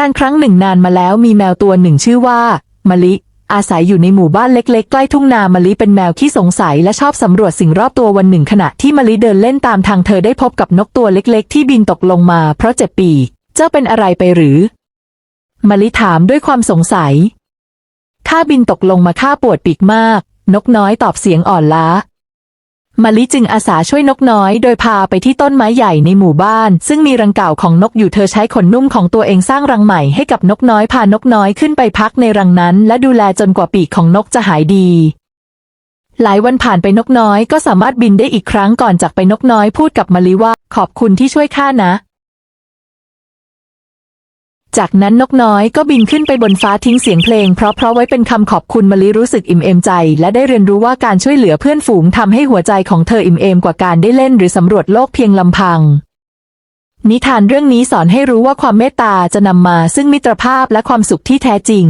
การครั้งหนึ่งนานมาแล้วมีแมวตัวหนึ่งชื่อว่ามะลิ อาศัยอยู่ในหมู่บ้านเล็กๆ ใกล้ทุ่งนามะลิเป็นแมวที่สงสัยและชอบสำรวจสิ่งรอบตัววันหนึ่งขณะที่มะลิเดินเล่นตามทางเธอได้พบกับนกตัวเล็กๆ ที่บินตกลงมาเพราะเจ็บปีกเจ้าเป็นอะไรไปหรือมะลิถามด้วยความสงสัยข้าบินตกลงมาข้าปวดปีกมาก นกน้อยตอบเสียงอ่อนล้า มาลิจึงอาสาช่วยนกน้อย โดยพาไปที่ต้นไม้ใหญ่ในหมู่บ้าน ซึ่งมีรังเก่าของนกอยู่เธอใช้ขนนุ่มของตัวเองสร้างรังใหม่ให้กับนกน้อยพานกน้อยขึ้นไปพักในรังนั้น และดูแลจนกว่าปีกของนกจะหายดี หลายวันผ่านไปนกน้อยก็สามารถบินได้อีกครั้งก่อนจากไปนกน้อยพูดกับมาลิว่า ขอบคุณที่ช่วยข้านะ จากนั้นนกน้อยก็บินขึ้นไปบนฟ้าทิ้งเสียงเพลง เพราะเพราะไว้เป็นคำขอบคุณมะลิรู้สึกอิ่มเอมใจ และได้เรียนรู้ว่าการช่วยเหลือเพื่อนฝูงทำให้หัวใจของเธออิ่มเอมกว่าการได้เล่นหรือสำรวจโลกเพียงลำพัง นิทานเรื่องนี้สอนให้รู้ว่าความเมตตาจะนำมาซึ่งมิตรภาพและความสุขที่แท้จริง